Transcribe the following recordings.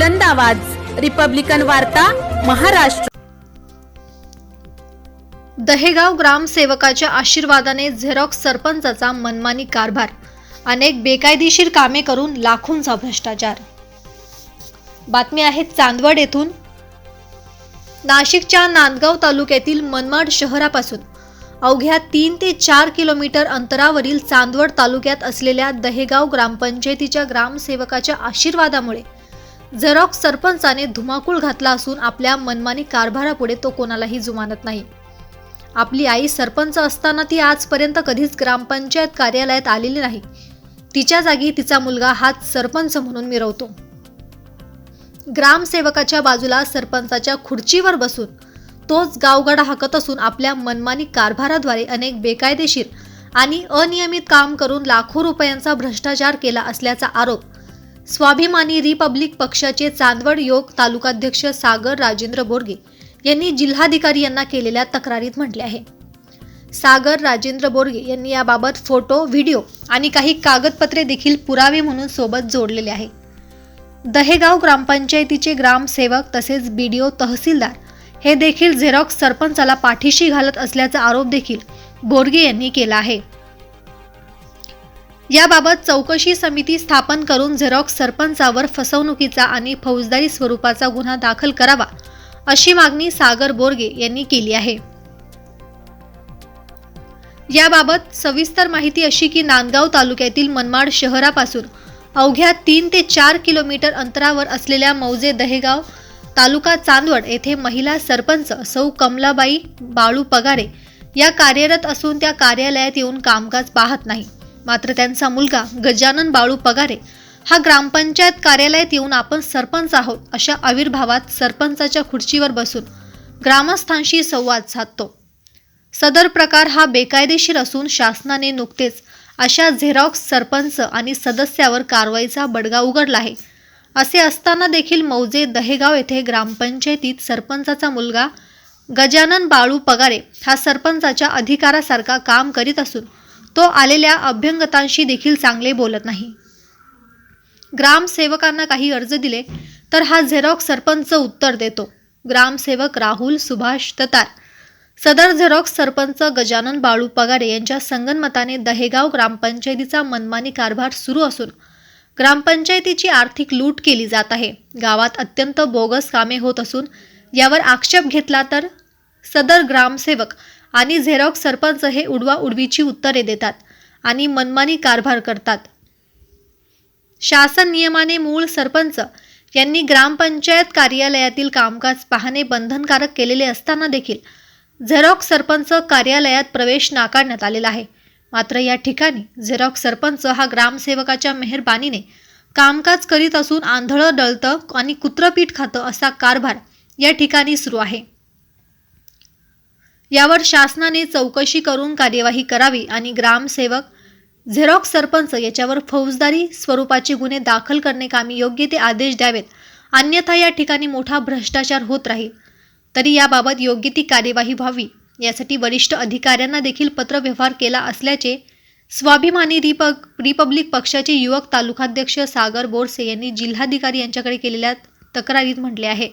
बुलंद आवाज. रिपब्लिकन वार्ता महाराष्ट्र. दहेगाव ग्रामसेवकाच्या आशीर्वादाने झेरॉक्स सरपंचाचा मनमानी कारभार. अनेक बेकायदेशीर कामे करून लाखोंचा भ्रष्टाचार. बातमी आहे चांदवड येथून. नाशिकच्या नांदगाव तालुक्यातील मनमाड शहरापासून. अवघ्या तीन ते चार किलोमीटर अंतरावरील चांदवड तालुक्यात असलेल्या दहेगाव ग्रामपंचायतीच्या ग्रामसेवकाच्या आशीर्वादामुळे झेरॉक्स सरपंचाने धुमाकूळ घातला असून आपल्या मनमानी कारभारापुढे तो कोणालाही जुमानत नाही. आपली आई सरपंच असताना ती आजपर्यंत कधीच ग्रामपंचायत कार्यालयात आलेली नाही. तिच्या जागी तिचा मुलगा हाच सरपंच म्हणून मिरवतो. ग्रामसेवकाच्या बाजूला सरपंचाच्या खुर्चीवर बसून तोच गावगाडा हाकत असून आपल्या मनमानी कारभाराद्वारे अनेक बेकायदेशीर आणि अनियमित काम करून लाखो रुपयांचा भ्रष्टाचार केला असल्याचा आरोप स्वाभिमानी रिपब्लिक पक्षाचे चांदवड योग तालुकाध्यक्ष सागर राजेंद्र बोरगे यांनी जिल्हाधिकारी यांना केलेल्या तक्रारीत म्हटले आहे. सागर राजेंद्र बोरगे यांनी याबाबत फोटो व्हिडिओ आणि काही कागदपत्रे देखील पुरावे म्हणून सोबत जोडलेले आहे. दहेगाव ग्रामपंचायतीचे ग्रामसेवक तसेच बीडीओ तहसीलदार हे देखील झेरॉक्स सरपंचाला पाठीशी घालत असल्याचा आरोप देखील बोरगे यांनी केला आहे. याबाबत चौकशी समिती स्थापन करून झेरॉक्स सरपंचावर फसवणुकीचा आणि फौजदारी स्वरूपाचा गुन्हा दाखल करावा अशी मागणी सागर बोरगे यांनी केली आहे. याबाबत सविस्तर माहिती अशी की नांदगाव तालुक्यातील मनमाड शहरापासून अवघ्या तीन ते चार किलोमीटर अंतरावर असलेल्या मौजे दहेगाव तालुका चांदवड येथे महिला सरपंच सौ कमलाबाई बाळू पगारे या कार्यरत असून त्या कार्यालयात येऊन कामकाज पाहत नाही. मात्र त्यांचा मुलगा गजानन बाळू पगारे हा ग्रामपंचायत कार्यालयात येऊन आपण सरपंच आहोत अशा आविर्भावात सरपंचाच्या खुर्चीवर बसून ग्रामस्थांशी संवाद साधतो. सदर प्रकार हा बेकायदेशीर असून शासनाने नुकतेच अशा झेरॉक्स सरपंच आणि सदस्यावर कारवाईचा बडगा उघडला आहे. असे असताना देखील मौजे दहेगाव येथे ग्रामपंचायतीत सरपंचाचा मुलगा गजानन बाळू पगारे हा सरपंचाच्या अधिकारासारखा काम करीत असून तो आलेल्या अभ्यंगतांशी देखील चांगले बोलत नाही. ग्रामसेवकांना काही अर्ज दिले तर हा झेरॉक्स सरपंच उत्तर देतो. ग्रामसेवक राहुल सुभाष ततार सदर झेरॉक्स सरपंच गजानन बाळू पगारे यांच्या संगनमताने दहेगाव ग्रामपंचायतीचा मनमानी कारभार सुरू असून ग्रामपंचायतीची आर्थिक लूट केली जात आहे. गावात अत्यंत बोगस कामे होत असून यावर आक्षेप घेतला तर सदर ग्रामसेवक आणि झेरॉक्स सरपंच हे उडवा उडवीची उत्तरे देतात आणि मनमानी कारभार करतात. शासन नियमाने मूळ सरपंच यांनी ग्रामपंचायत कार्यालयातील कामकाज पाहणे बंधनकारक केलेले असताना देखील झेरॉक्स सरपंच कार्यालयात प्रवेश नाकारण्यात आलेला आहे. मात्र या ठिकाणी झेरॉक्स सरपंच हा ग्रामसेवकाच्या मेहरबानीने कामकाज करीत असून आंधळं डळतं आणि कुत्रपीठ खातं असा कारभार या ठिकाणी सुरू आहे. यावर शासनाने चौकशी करून कार्यवाही करावी आणि ग्रामसेवक झेरॉक्स सरपंच याच्यावर फौजदारी स्वरूपाचे गुन्हे दाखल करणे कामी योग्य ते आदेश द्यावेत. अन्यथा या ठिकाणी मोठा भ्रष्टाचार होत राहील. तरी याबाबत योग्य ती कार्यवाही व्हावी. यासाठी वरिष्ठ अधिकाऱ्यांना देखील पत्रव्यवहार केला असल्याचे स्वाभिमानी रिप रिपब्लिक पक्षाचे युवक तालुकाध्यक्ष सागर बोरसे यांनी जिल्हाधिकारी यांच्याकडे केलेल्या तक्रारीत म्हटले आहे.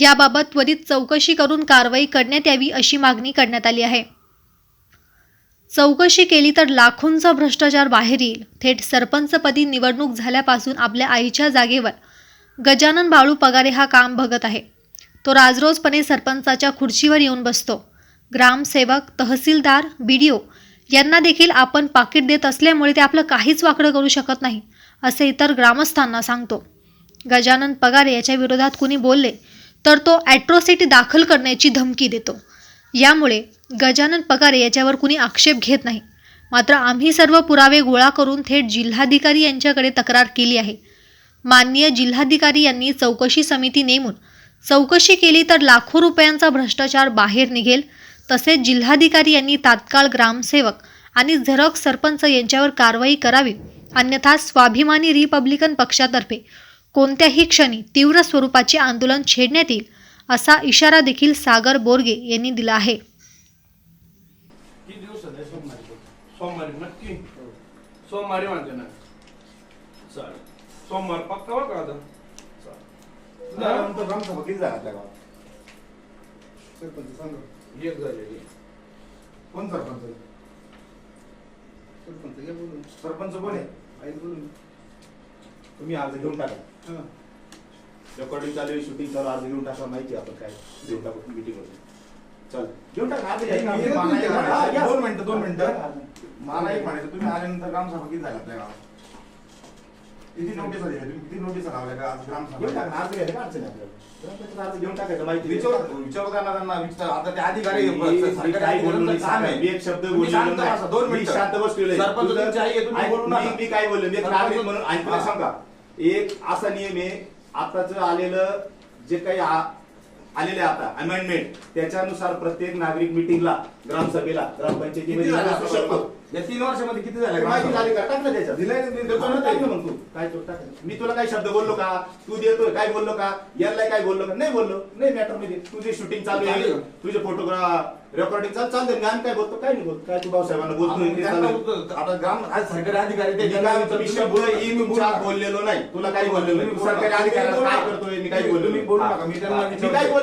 याबाबत त्वरित चौकशी करून कारवाई करण्यात यावी अशी मागणी करण्यात आली आहे. चौकशी केली तर लाखोंचा भ्रष्टाचार बाहेर येईल. थेट सरपंचपदी निवडणूक झाल्यापासून आपल्या आईच्या जागेवर गजानन बाळू पगारे हा काम बघत आहे. तो राजरोजपणे सरपंचाच्या खुर्चीवर येऊन बसतो. ग्रामसेवक तहसीलदार बी डी ओ यांना देखील आपण पाकिट देत असल्यामुळे ते आपलं काहीच वाकडं करू शकत नाही असे इतर ग्रामस्थांना सांगतो. गजानन पगारे याच्या विरोधात कुणी बोलले तर तो ॲट्रॉसिटी दाखल करण्याची धमकी देतो. यामुळे गजानन पगारे याच्यावर कुणी आक्षेप घेत नाही. मात्र आम्ही सर्व पुरावे गोळा करून थेट जिल्हाधिकारी यांच्याकडे तक्रार केली आहे. माननीय जिल्हाधिकारी यांनी चौकशी समिती नेमून चौकशी केली तर लाखो रुपयांचा भ्रष्टाचार बाहेर निघेल तसेच जिल्हाधिकारी यांनी तात्काळ ग्रामसेवक आणि झरक सरपंच यांच्यावर कारवाई करावी अन्यथा स्वाभिमानी रिपब्लिकन पक्षातर्फे कोणत्याही क्षणी तीव्र स्वरूपाचे आंदोलन छेडण्यात येईल असा इशारा देखील सागर बोरगे यांनी दिला आहे. किती दिवसात आहे सोमवारी सोमवारी नक्की. सोमवारी म्हणते ना. चालेल. सोमवार पक्का बरं का आता तुझ्यानंतर ग्रामसभा किती झाल्या आपल्या गावात? सरपंच सांगा. एक झालेली कोण सरपंच? सरपंच घ्या बोलून. सरपंच कोण आहे? आई बोलून. तुम्ही अर्ज घेऊन टाका. रेकॉर्डिंग चालू आहे शूटिंग चालू अर्ज घेऊन टाका माहिती आपण काय घेऊन टाकू मीटिंग होते चल. घेऊन टाका अर्ज. दोन मिनिटं, दोन मिनिटं. मला एक म्हणायचं तुम्ही आल्यानंतर ग्रामसभा किती झाल्या आपल्या गावात? किती नोटीस दिल्या तुम्ही किती नोटीस लावल्या का आज ग्रामसभा घेऊन टाका अर्ज घ्यायला काय अडचण आहे आपल्याला. ग्रामपंचायत अर्ज घेऊन टाकायचं माहिती विचार विचार विचार. आता ते अधिकारी मी- मी सरकारी काम आहे. एक शब्द दोन मिनिटं. शांत बसलेलो आहे. सरपंच आई तुम्ही बोलू नका. मी- काय बोललो? मी एक सरपंच- नागरिक म्हणून ऐकलं. सांगा. एक असा नियम आहे आताच आलेलं जे काही आलेले आता अमेंडमेंट त्याच्यानुसार प्रत्येक नागरिक मिटिंगला ग्रामसभेला ग्रामपंचायतीमध्ये झाल्या असू शकतो. या तीन वर्षामध्ये किती झाल्या माहिती झाली का? टाक ना त्याच्यात. दिलंय ना, मी देतो ना टाक ते. ना मग तू. काय तो टाक. ना. मी तुला काही शब्द बोललो का? तू देतोय काय बोललो का? याला काय बोललो का? नाही बोललो. नाही मॅटरमध्ये. तुझे शूटिंग चालू आहे. तुझे फोटोग्राफ रेकॉर्डिंग चालू. चालते मी आम्ही काय बोलतो? काय नाही बोलतो. काय तू भाऊसाहेबांना बोलतोय? ते त्यांना चालू आहे. उत्तर- आता ग्राम आज सरकारी अधिकारी मी मी शब्द. बोललेलो नाही. तुला काही बोललेलो नाही. सरकारी अधिकाऱ्याला तुम्ही काय. करतोय? मी काय बोललो तुम्ही बोलू नका, मी त्यांना हा. मी. काय बोल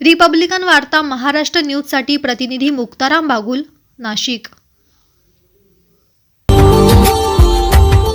रिपब्लिकन वार्ता महाराष्ट्र न्यूजसाठी प्रतिनिधी मुक्ताराम बागुल नाशिक.